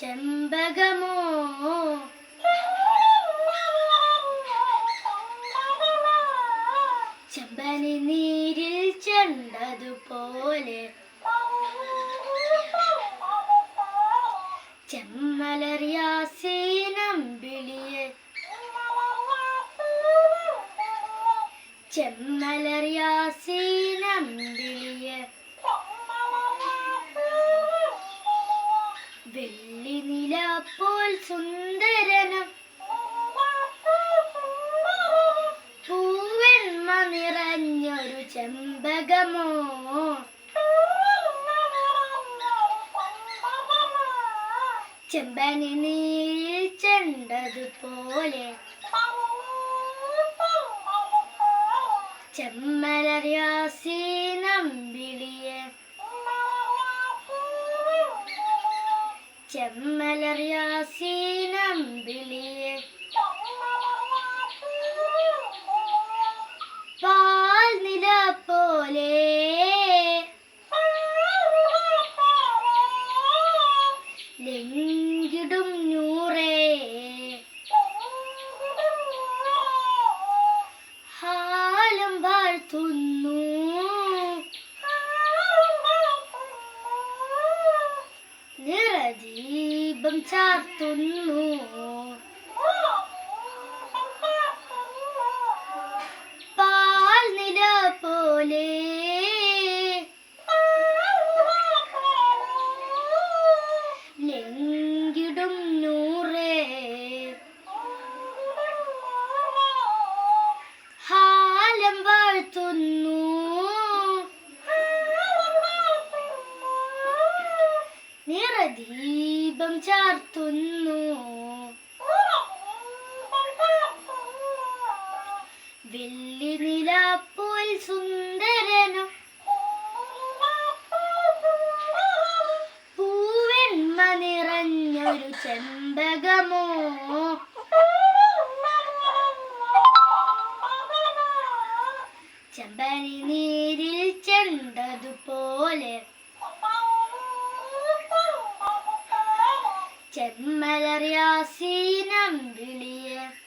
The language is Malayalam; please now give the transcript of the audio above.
ചെമ്പകമോ? ചെമ്പനി നീരിൽ ചെണ്ടതുപോലെ. ചെമ്മലറിയാസീനം വിളിയെ ചെമ്മലറിയാസീനം വിളിയെ വെള്ളി നില പോൽ സുന്ദരനം. പൂവെണ്മ നിറഞ്ഞൊരു ചെമ്പകമോ? ചെമ്പനി നീരിൽ ചെണ്ടതുപോലെ ചെമ്മലറിയാസീനം വിളിയെ ചെമ്മലറിയാസീനം വിളിയെ നിറദീപം ചാർത്തുന്നു. നിറദീപം ചാർത്തുന്നു. വെള്ളി നിലാപ്പോൽ സുന്ദരനും. പൂവെണ്മ നിറഞ്ഞൊരു ചെമ്പകമോ. ചെമ്പനി നീരിൽ ചെണ്ടതുപോലെ ചെമ്മലറിയാസീനം വിളിയെ.